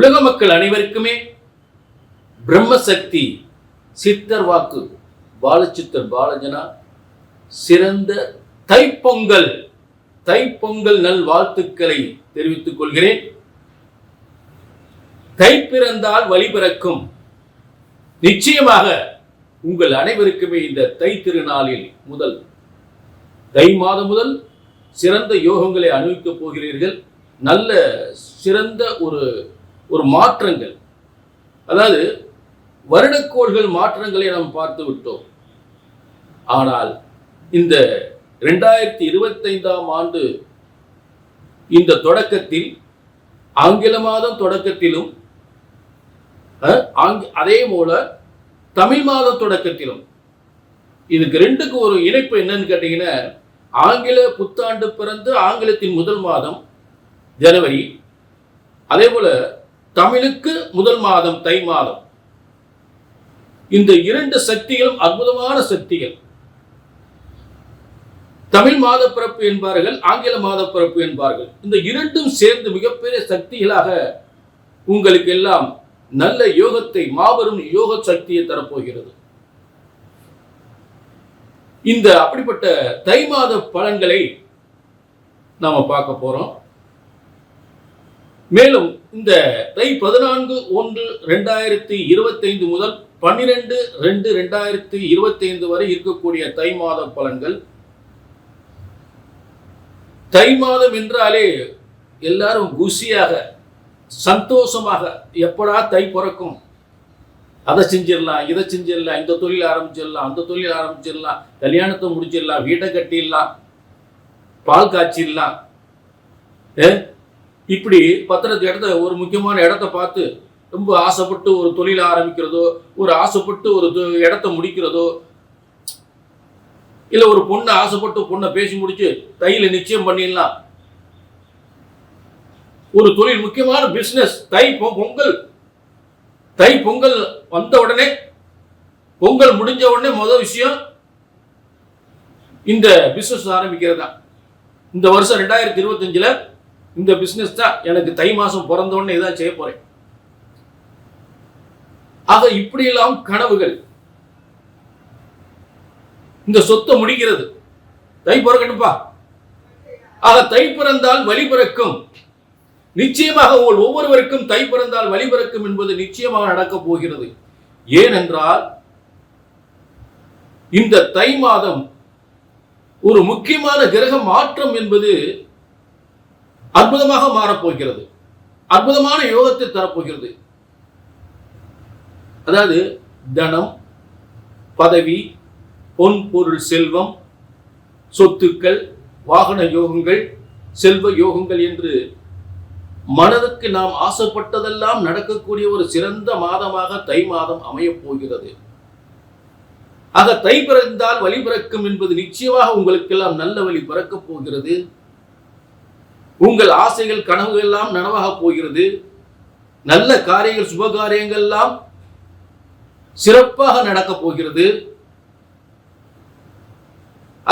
உலக மக்கள் அனைவருக்குமே பிரம்மசக்தி சித்தர் வாக்கு. பாலச்சித்தர் பாலஜனா சிறந்த தைப்பொங்கல் தைப்பொங்கல் நல் வாழ்த்துக்களை தெரிவித்துக் கொள்கிறேன். தை பிறந்தால் வழி பிறக்கும். நிச்சயமாக உங்கள் அனைவருக்குமே இந்த தை திருநாளில் முதல் தை மாதம் முதல் சிறந்த யோகங்களை அனுபவிக்கப் போகிறீர்கள். நல்ல சிறந்த ஒரு ஒரு மாற்றங்கள். அதாவது வருடக்கோள்கள் மாற்றங்களை நாம் பார்த்து விட்டோம். ஆனால் இந்த ரெண்டாயிரத்தி இருபத்தைந்தாம் ஆண்டு இந்த தொடக்கத்தில் ஆங்கில மாதம் தொடக்கத்திலும் அஹ், அதே போல தமிழ் மாத தொடக்கத்திலும். இதுக்கு ரெண்டுக்கு ஒரு இணைப்பு என்னன்னு கேட்டீங்கன்னா ஆங்கில புத்தாண்டு பிறந்து ஆங்கிலத்தின் முதல் மாதம் ஜனவரி. அதே போல தமிழுக்கு முதல் மாதம் தை மாதம். இந்த இரண்டு சக்திகளும் அற்புதமான சக்திகள். தமிழ் மாத பிறப்பு என்பார்கள் ஆங்கில மாத பிறப்பு என்பார்கள். இந்த இரண்டும் சேர்ந்து மிகப்பெரிய சக்திகளாக உங்களுக்கு எல்லாம் நல்ல யோகத்தை மாபெரும் யோக சக்தியை தரப்போகிறது. இந்த அப்படிப்பட்ட தை மாத பலன்களை நாம பார்க்க போறோம். மேலும் இந்த தை பதினான்கு ஒன்று ரெண்டாயிரத்தி இருபத்தைந்து முதல் பன்னிரெண்டு ரெண்டு ரெண்டாயிரத்தி இருபத்தைந்து வரை இருக்கக்கூடிய தை மாத பலன்கள். தை மாதம் என்றாலே எல்லாரும் குஷியாக சந்தோஷமாக எப்படா தை பிறக்கும்? அதை செஞ்சிடலாம் இதை செஞ்சிடலாம் இந்த தொழில் ஆரம்பிச்சிடலாம் அந்த தொழில் ஆரம்பிச்சிடலாம் கல்யாணத்தை முடிச்சிடலாம் வீட்டை கட்டிடலாம் பால் காய்ச்சிடலாம். இப்படி பத்திரத்து இடத்த ஒரு முக்கியமான இடத்த பார்த்து ரொம்ப ஆசைப்பட்டு ஒரு தொழில் ஆரம்பிக்கிறதோ ஒரு ஆசைப்பட்டு ஒரு இடத்த முடிக்கிறதோ இல்லை ஒரு பொண்ணை ஆசைப்பட்டு பொண்ணை பேசி முடிச்சு தையில நிச்சயம் பண்ணிடலாம். ஒரு தொழில் முக்கியமான பிசினஸ் தை பொ- பொங்கல். தை பொங்கல் வந்த உடனே பொங்கல் முடிஞ்ச உடனே முதல் விஷயம் இந்த பிசினஸ் ஆரம்பிக்கிறது தான் இந்த வருஷம் ரெண்டாயிரத்தி இருபத்தஞ்சில் இந்த பிசினஸ் தான் எனக்கு தை மாசம் பிறந்த உடனே இதான் செய்ய போறேன். ஆக இப்படியெல்லாம் கனவுகள். இந்த சொத்தை முடிக்கிறது தை பிறக்கட்டுப்பா ஆக தை பிறந்தால் வழி பிறக்கும். நிச்சயமாக உங்கள் ஒவ்வொருவருக்கும் தை பிறந்தால் வழி பிறக்கும் என்பது நிச்சயமாக நடக்கப் போகிறது. ஏனென்றால் இந்த தை மாதம் ஒரு முக்கியமான கிரக மாற்றம் என்பது அற்புதமாக மாறப்போகிறது. அற்புதமான யோகத்தை தரப்போகிறது. அதாவது தனம் பதவி பொன் பொருள் செல்வம் சொத்துக்கள் வாகன யோகங்கள் செல்வ யோகங்கள் என்று மனதுக்கு நாம் ஆசைப்பட்டதெல்லாம் நடக்கக்கூடிய ஒரு சிறந்த மாதமாக தை மாதம் அமையப் போகிறது. ஆக தை பிறந்தால் வழி பிறக்கும் என்பது நிச்சயமாக உங்களுக்கெல்லாம் நல்ல வழி பிறக்கப் போகிறது. உங்கள் ஆசைகள் கனவுகள் எல்லாம் நனவாக போகிறது. நல்ல காரியங்கள் சுப காரியங்கள் எல்லாம் சிறப்பாக நடக்கப் போகிறது.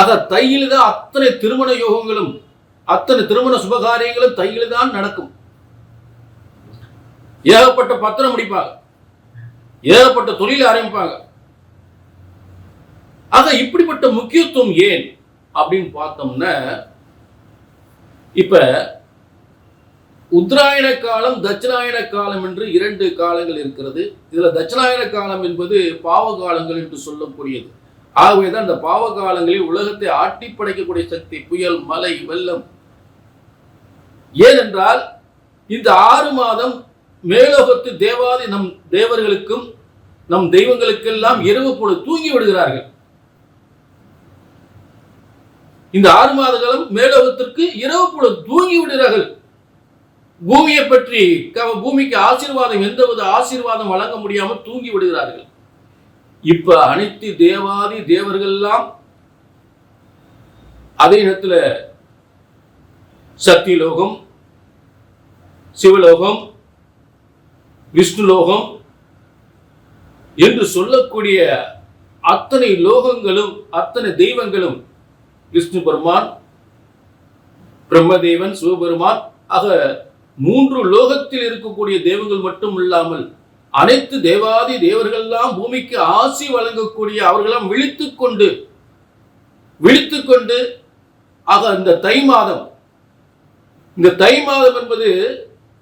ஆக தையில் தான் அத்தனை திருமண யோகங்களும் அத்தனை திருமண சுபகாரியங்களும் தையில் தான் நடக்கும். ஏகப்பட்ட பத்திரம் முடிப்பாங்க. ஏகப்பட்ட தொழில் ஆரம்பிப்பாங்க. ஆக இப்படிப்பட்ட முக்கியத்துவம் ஏன் அப்படின்னு பார்த்தோம்னா இப்ப உத்தராயண காலம் தட்சிணாயன காலம் என்று இரண்டு காலங்கள் இருக்கிறது. இதுல தட்சிணாயன காலம் என்பது பாவ காலங்கள் என்று சொல்லக்கூடியது. ஆகவேதான் அந்த பாவ காலங்களில் உலகத்தை ஆட்டி படைக்கக்கூடிய சக்தி புயல் மலை வெள்ளம். ஏனென்றால் இந்த ஆறு மாதம் மேலோகத்து தேவாதி நம் தேவர்களுக்கும் நம் தெய்வங்களுக்கெல்லாம் இரவு பொழுது தூங்கி விடுகிறார்கள். இந்த ஆறு மாத காலம் மேலோகத்திற்கு இரவு போல தூங்கி விடுகிறார்கள். பூமியை பற்றி பூமிக்கு ஆசீர்வாதம் எந்தவித ஆசீர்வாதம் வழங்க முடியாமல் தூங்கி விடுகிறார்கள். இப்ப அனைத்து தேவாதி தேவர்கள் எல்லாம் அதே நேரத்துல சத்தியலோகம் சிவலோகம் விஷ்ணுலோகம் என்று சொல்லக்கூடிய அத்தனை லோகங்களும் அத்தனை தெய்வங்களும் விஷ்ணு பெருமான் பிரம்மதேவன் சிவபெருமான் ஆக மூன்று லோகத்தில் இருக்கக்கூடிய தெய்வங்கள் மட்டும் இல்லாமல் அனைத்து தேவாதி தேவர்கள்லாம் பூமிக்கு ஆசி வழங்கக்கூடிய அவர்களாம் விழித்துக் கொண்டு விழித்து கொண்டு ஆக இந்த தை மாதம் இந்த தை மாதம் என்பது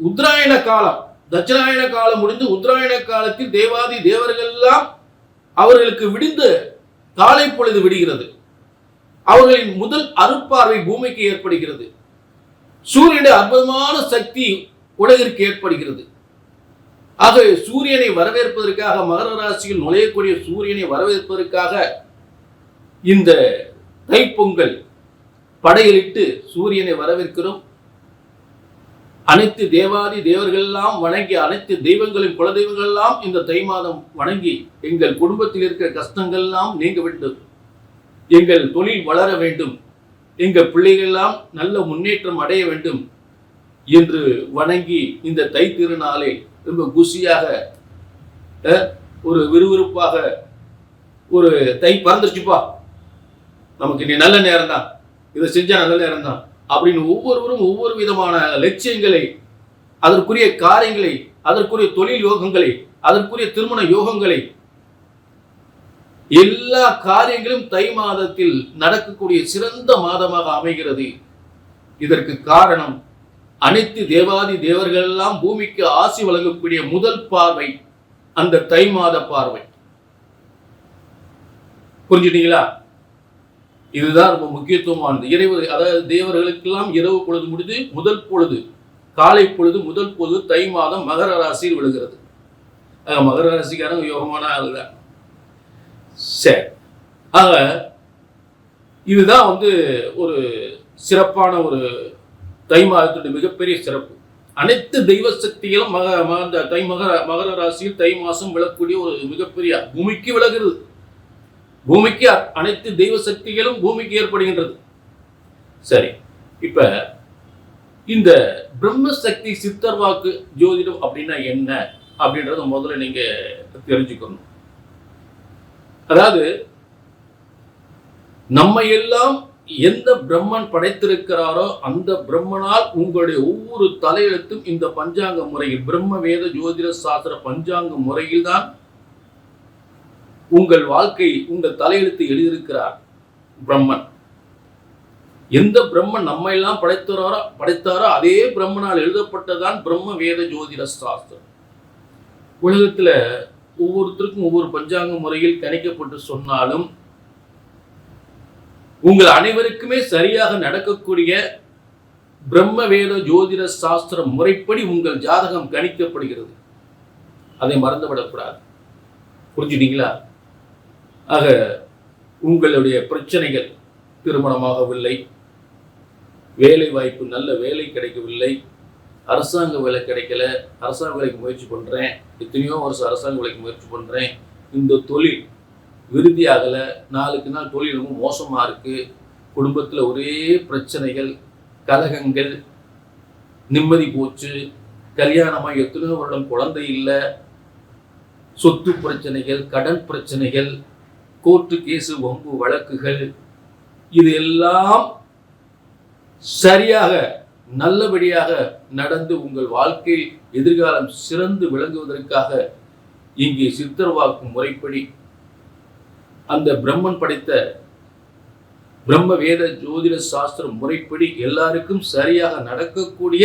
உத்தராயண காலம் தட்சிணாயன காலம் முடிந்து உத்தராயண காலத்தில் தேவாதி தேவர்கள் எல்லாம் அவர்களுக்கு விடிந்து காலை பொழுது விடுகிறது. அவர்களின் முதல் அருட்பார்வை பூமிக்கு ஏற்படுகிறது. சூரியனுடைய அற்புதமான சக்தி உலகிற்கு ஏற்படுகிறது. ஆகவே சூரியனை வரவேற்பதற்காக மகர ராசியில் நுழையக்கூடிய சூரியனை வரவேற்பதற்காக இந்த தைப்பொங்கல் படையலிட்டு சூரியனை வரவேற்கிறோம். அனைத்து தேவாதி தேவர்கள் எல்லாம் வணங்கி அனைத்து தெய்வங்களின் குலதெய்வங்கள் எல்லாம் இந்த தை மாதம் வணங்கி எங்கள் குடும்பத்தில் இருக்கிற கஷ்டங்கள் எல்லாம் நீங்க வேண்டும் எங்கள் தொழில் வளர வேண்டும். எங்கள் பிள்ளைகளெல்லாம் நல்ல முன்னேற்றம் அடைய வேண்டும் என்று வணங்கி இந்த தை திருநாளை ரொம்ப குசியாக அஹ், ஒரு விறுவிறுப்பாக ஒரு தை பறந்துருச்சுப்பா. நமக்கு இனி நல்ல நேரம் தான் இதை செஞ்சா நல்ல நேரம் தான் அப்படின்னு ஒவ்வொருவரும் ஒவ்வொரு விதமான லட்சியங்களை அதற்குரிய காரியங்களை அதற்குரிய தொழில் யோகங்களை அதற்குரிய திருமண யோகங்களை எல்லா காரியங்களும் தை மாதத்தில் நடக்கக்கூடிய சிறந்த மாதமாக அமைகிறது. இதற்கு காரணம் அனைத்து தேவாதி தேவர்கள் எல்லாம் பூமிக்கு ஆசி வழங்கக்கூடிய முதல் பார்வை அந்த தை மாத பார்வை. புரிஞ்சுட்டீங்களா? இதுதான் ரொம்ப முக்கியத்துவமானது. இறைவர் அதாவது தேவர்களுக்கெல்லாம் இரவு பொழுது முடிந்து முதல் பொழுது காலை பொழுது முதல் பொழுது தை மாதம் மகர ராசியில் விழுகிறது. மகர ராசிக்காரங்க யோகமான ஆளுதான் சரி. ஆக இதுதான் வந்து ஒரு சிறப்பான ஒரு தை மாதத்துடைய மிகப்பெரிய சிறப்பு. அனைத்து தெய்வ சக்திகளும் மக மகந்த அந்த தை மகர மகர ராசியில் தை மாதம் விளக்கக்கூடிய ஒரு மிகப்பெரிய பூமிக்கு விலகிறது பூமிக்கு அனைத்து தெய்வ சக்திகளும் பூமிக்கு ஏற்படுகின்றது. சரி இப்ப இந்த பிரம்மசக்தி சித்தர்வாக்கு சித்தர் வாக்கு ஜோதிடம் அப்படின்னா என்ன? அப்படின்றத முதல்ல நீங்க தெரிஞ்சுக்கணும். அதாவது நம்ம எல்லாம் எந்த பிரம்மன் படைத்திருக்கிறாரோ அந்த பிரம்மனால் உங்களுடைய ஒவ்வொரு தலையெழுத்தும் இந்த பஞ்சாங்க முறையில் பிரம்ம வேத ஜோதிட சாஸ்திர பஞ்சாங்க முறையில் தான் உங்கள் வாழ்க்கை உங்கள் தலையெழுத்து எழுதியிருக்கிறார் பிரம்மன். எந்த பிரம்மன் நம்ம எல்லாம் படைத்தாரோ படைத்தாரோ அதே பிரம்மனால் எழுதப்பட்டதான் பிரம்ம வேத ஜோதிட சாஸ்திரம். உலகத்துல ஒவ்வொருத்தருக்கும் ஒவ்வொரு பஞ்சாங்க முறையில் கணிக்கப்பட்டு சொன்னாலும் உங்கள் அனைவருக்குமே சரியாக நடக்கக்கூடிய பிரம்ம வேத ஜோதிட சாஸ்திர முறைப்படி உங்கள் ஜாதகம் கணிக்கப்படுகிறது. அதை மறந்துவிடக்கூடாது. புரிஞ்சுட்டீங்களா? ஆக உங்களுடைய பிரச்சனைகள் திருமணமாகவில்லை. வேலை வாய்ப்பு நல்ல வேலை கிடைக்கவில்லை. அரசாங்க வேலை கிடைக்கல அரசாங்க வேலைக்கு முயற்சி பண்ணுறேன் எத்தனையோ வருஷம் அரசாங்க வேலைக்கு முயற்சி பண்ணுறேன் இந்த தொழில் விருதி ஆகலை நாளுக்கு நாள் தொழில் ரொம்ப மோசமாக இருக்குது குடும்பத்தில் ஒரே பிரச்சனைகள் கலகங்கள் நிம்மதி போச்சு. கல்யாணமாக எத்தனையோ வருடம் குழந்தை இல்லை. சொத்து பிரச்சனைகள் கடன் பிரச்சனைகள் கோர்ட்டு கேஸு வம்பு வழக்குகள் இது எல்லாம் சரியாக நல்லபடியாக நடந்து உங்கள் வாழ்க்கையில் எதிர்காலம் சிறந்து விளங்குவதற்காக இங்கே சித்தர்வாக்கும் முறைப்படி அந்த பிரம்மன் படைத்த பிரம்ம வேத ஜோதிட சாஸ்திர முறைப்படி எல்லாருக்கும் சரியாக நடக்கக்கூடிய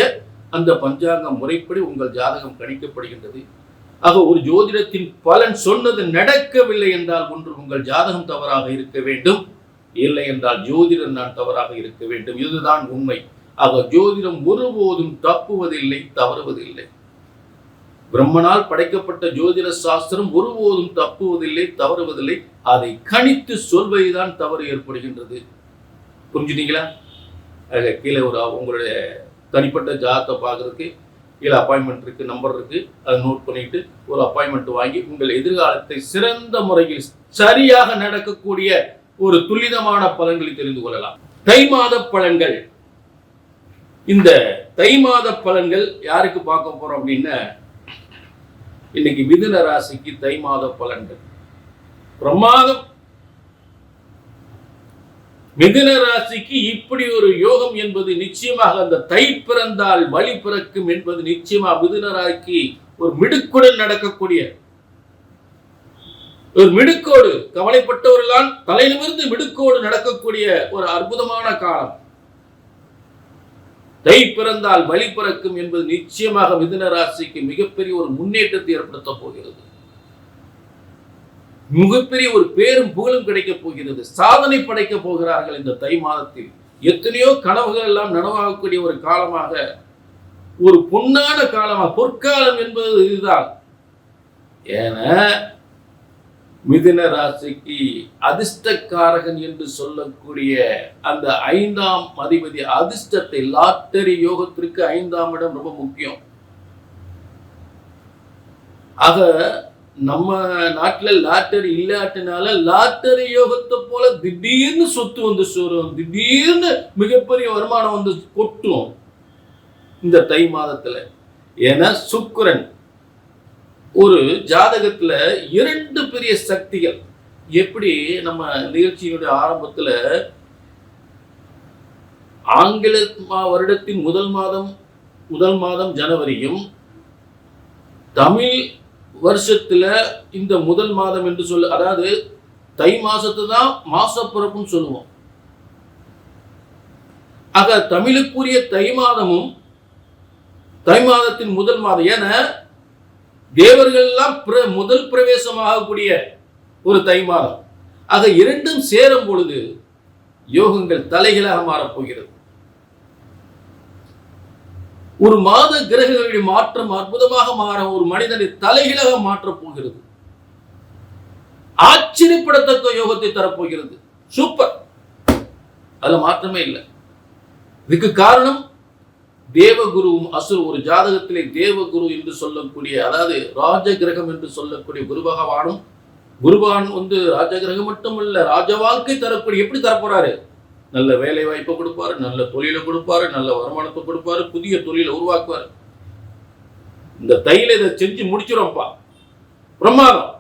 அந்த பஞ்சாங்க முறைப்படி உங்கள் ஜாதகம் கணிக்கப்படுகின்றது. ஆக ஒரு ஜோதிடத்தின் பலன் சொன்னது நடக்கவில்லை என்றால் ஒன்று உங்கள் ஜாதகம் தவறாக இருக்க வேண்டும். இல்லை என்றால் ஜோதிடம் நான் தவறாக இருக்க வேண்டும். இதுதான் உண்மை. ஆக ஜோதிடம் ஒருபோதும் தப்புவதில்லை தவறுவதில்லை. பிரம்மனால் படைக்கப்பட்ட ஜோதிட சாஸ்திரம் ஒருபோதும் தப்புவதில்லை தவறுவதில்லை. அதை கணித்து சொல்வதுதான் தவறு ஏற்படுகின்றது. புரிஞ்சுட்டீங்களா? ஆக கீழே ஒரு உங்களுடைய தனிப்பட்ட ஜாதத்தை பார்க்கறதுக்கு கீழே அப்பாயின்மெண்ட் இருக்கு நம்பர் இருக்கு. அதை நோட் பண்ணிட்டு ஒரு அப்பாயின்மெண்ட் வாங்கி உங்கள் எதிர்காலத்தை சிறந்த முறையில் சரியாக நடக்கக்கூடிய ஒரு துல்லிதமான பலன்களை தெரிந்து கொள்ளலாம். தை மாத பலன்கள். இந்த தை மாத பலன்கள் யாருக்கு பார்க்க போறோம் அப்படின்னா இன்னைக்கு மிதுன ராசிக்கு தை மாத பலன்கள். பிரமாதம் மிதுன ராசிக்கு இப்படி ஒரு யோகம் என்பது நிச்சயமாக அந்த தை பிறந்தால் வழி பிறக்கும் என்பது நிச்சயமா மிதுன ராசிக்கு ஒரு மிடுக்குடன் நடக்கக்கூடிய ஒரு மிடுக்கோடு கவலைப்பட்டவர்களால் தலையிலிருந்து மிடுக்கோடு நடக்கக்கூடிய ஒரு அற்புதமான காலம். தை பிறந்தால் வழி பிறக்கும் என்பது நிச்சயமாக மிதுன ராசிக்கு மிகப்பெரிய ஒரு முன்னேற்றத்தை ஏற்படுத்த போகிறது. மிகப்பெரிய ஒரு பேரும் புகழும் கிடைக்கப் போகிறது. சாதனை படைக்க போகிறார்கள் இந்த தை மாதத்தில். எத்தனையோ கனவுகள் எல்லாம் நனவாகக்கூடிய ஒரு காலமாக ஒரு பொன்னான காலமாக பொற்காலம் என்பது இதுதான். ஏன்னா மிதுன ராசிக்கு அதிர்ஷ்டக்காரகன் என்று சொல்லக்கூடிய அந்த ஐந்தாம் அதிபதி அதிர்ஷ்டத்தை லாட்டரி யோகத்திற்கு ஐந்தாம் இடம் ரொம்ப முக்கியம். ஆக நம்ம நாட்டுல லாட்டரி இல்லாட்டினால லாட்டரி யோகத்தை போல திடீர்னு சொத்து வந்து சோறும் திடீர்னு மிகப்பெரிய வருமானம் வந்து கொட்டும். இந்த தை மாதத்துல. ஏன்னா சுக்கரன் ஒரு ஜாதகத்துல இரண்டு பெரிய சக்திகள். எப்படி நம்ம நிகழ்ச்சியினுடைய ஆரம்பத்துல ஆங்கில மா- வருடத்தின் முதல் மாதம் முதல் மாதம் ஜனவரியும் தமிழ் வருஷத்துல இந்த முதல் மாதம் என்று சொல்ல அதாவது தை மாசத்து தான் மாசப்பிறப்புன்னு சொல்லுவோம். ஆக தமிழுக்குரிய தை மாதமும் தை மாதத்தின் முதல் மாதம். ஏன்னா தேவர்கள் எல்லாம் பிர- முதல் பிரவேசமாகக்கூடிய ஒரு தை மாதம் ஆக இரண்டும் சேரும் பொழுது யோகங்கள் தலைகளாக மாறப்போகிறது ஒரு மாத கிரகங்களுடைய மாற்றம் அற்புதமாக மாற ஒரு மனிதனை தலைகளாக மாற்றப் போகிறது. ஆச்சரியப்படத்தக்க யோகத்தை தரப்போகிறது. சூப்பர். அதுல மாற்றமே இல்லை. இதுக்கு காரணம் தேவகுருவும் அசுர் ஒரு ஜாதகத்திலே தேவகுரு என்று சொல்லக்கூடிய அதாவது ராஜ கிரகம் என்று சொல்லக்கூடிய குரு பகவானும் குருபகவான் வந்து ராஜ கிரகம் மட்டும் இல்ல ராஜ வாழ்க்கை தரக்கூடிய எப்படி தரப்போறாரு? நல்ல வேலை வாய்ப்பை கொடுப்பாரு நல்ல தொழிலை கொடுப்பாரு நல்ல வருமானத்தை கொடுப்பாரு புதிய தொழிலை உருவாக்குவாரு. இந்த தையில இதை செஞ்சு முடிச்சிடும்ப்பா பிரமாதம்.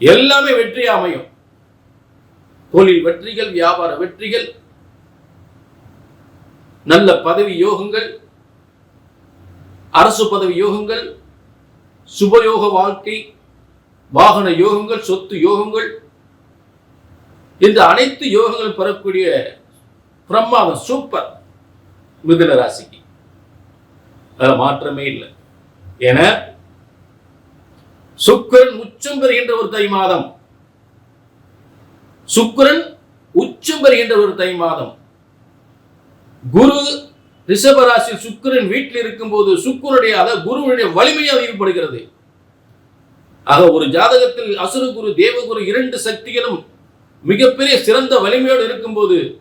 எல்லாமே வெற்றி அமையும். தொழில் வெற்றிகள் வியாபார வெற்றிகள் நல்ல பதவி யோகங்கள் அரசு பதவி யோகங்கள் சுபயோக வாழ்க்கை வாகன யோகங்கள் சொத்து யோகங்கள் இந்த அனைத்து யோகங்கள் பெறக்கூடிய பிரமாதம் சூப்பர் மிதுன ராசிக்கு. அதுல மாற்றமே இல்லை. என சுக்கரன் உச்சம் பெறுகின்ற ஒரு தை மாதம். சுக்கரன் உச்சம் பெறுகின்ற ஒரு தை மாதம். குரு ரிஷபராசி சுக்கிரன் வீட்டில் இருக்கும்போது சுக்கருடைய அதாவது குருவுடைய வலிமை அதிகப்படுகிறது ஆக ஒரு ஜாதகத்தில் அசுர குரு தேவகுரு இரண்டு சக்திகளும் மிகப்பெரிய சிறந்த வலிமையோடு இருக்கும்போது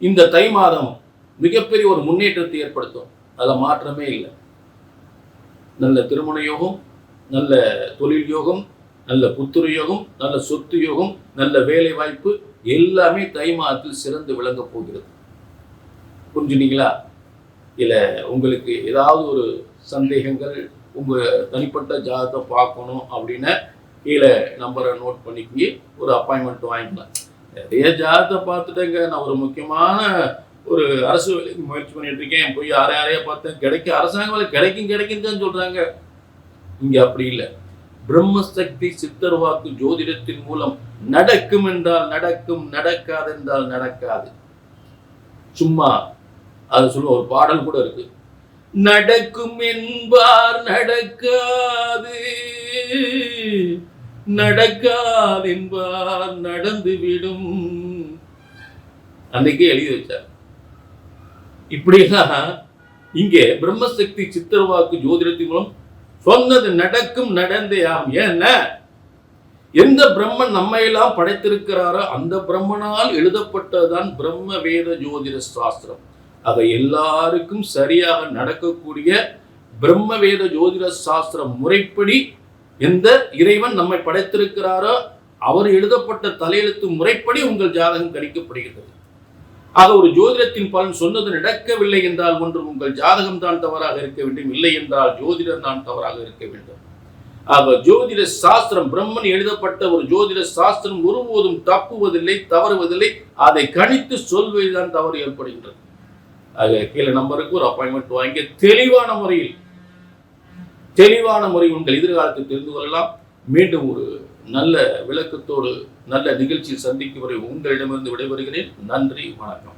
இந்த தை மாதம் மிகப்பெரிய ஒரு முன்னேற்றத்தை ஏற்படுத்தும். அதில் மாற்றமே இல்லை. நல்ல திருமண யோகம் நல்ல தொழில் யோகம் நல்ல புத்துரு யோகம் நல்ல சொத்து யோகம் நல்ல வேலை வாய்ப்பு எல்லாமே தை மாதத்தில் சிறந்து விளங்கப் போகிறது. புரிஞ்சுனீங்களா? இல்லை உங்களுக்கு ஏதாவது ஒரு சந்தேகங்கள் உங்கள் தனிப்பட்ட ஜாதகத்தை பார்க்கணும் அப்படின்னா கீழே நம்பரை நோட் பண்ணிக்கி ஒரு அப்பாயின்மெண்ட் வாங்கிக்கலாம். நிறைய ஜாதகத்தை பார்த்துட்டேங்க. நான் ஒரு முக்கியமான ஒரு அரசு வேலைக்கு முயற்சி பண்ணிட்டு இருக்கேன். போய் யாரை யாரையா பார்த்தேன். கிடைக்க அரசாங்க வேலை கிடைக்கும் கிடைக்கும் தான் சொல்றாங்க. இங்க அப்படி இல்லை. பிரம்மசக்தி சித்தர் வாக்கு ஜோதிடத்தின் மூலம் நடக்கும் என்றால் நடக்கும் நடக்காது என்றால் நடக்காது. சும்மா அது சொல்ல ஒரு பாடல் கூட இருக்கு. நடக்கும் என்பார் நடக்காது நடக்காது என்பார் நடந்துவிடும். அன்னைக்கே எழுதி வச்சார். இப்படியெல்லாம் இங்கே பிரம்மசக்தி சித்திரவாக்கு ஜோதிடத்தின் மூலம் சொன்னது நடக்கும் நடந்தேயாம். ஏன்ன எந்த பிரம்மன் நம்மையெல்லாம் படைத்திருக்கிறாரோ அந்த பிரம்மனால் எழுதப்பட்டதுதான் பிரம்ம வேத ஜோதிட சாஸ்திரம். அதை எல்லாருக்கும் சரியாக நடக்கக்கூடிய பிரம்ம வேத ஜோதிட சாஸ்திர முறைப்படி எந்த இறைவன் நம்மை படைத்திருக்கிறாரோ அவர் எழுதப்பட்ட தலையெழுத்து முறைப்படி உங்கள் ஜாதகம் கணிக்கப்படுகிறது. ஆக ஒரு ஜோதிடத்தின் பலன் சொன்னது நடக்கவில்லை என்றால் ஒன்று உங்கள் ஜாதகம் தான் தவறாக இருக்க வேண்டும் இல்லை என்றால் ஜோதிடர் தான் தவறாக இருக்க வேண்டும். ஆக ஜோதிட சாஸ்திரம் பிரம்மன் எழுதப்பட்ட ஒரு ஜோதிட சாஸ்திரம் ஒருபோதும் தப்புவதில்லை தவறுவதில்லை. அதை கணித்து சொல்வதுதான் தவறு ஏற்படுகின்றது. ஆக கீழே நம்பருக்கு ஒரு அப்பாயின்மெண்ட் வாங்கி தெளிவான முறையில் தெளிவான முறை உங்கள் எதிர்காலத்தை தெரிந்து கொள்ளலாம். மீண்டும் ஒரு நல்ல விளக்கத்தோடு நல்ல நிகழ்ச்சியை சந்திக்கும் வரை உங்களிடமிருந்து விடைபெறுகிறேன். நன்றி வணக்கம்.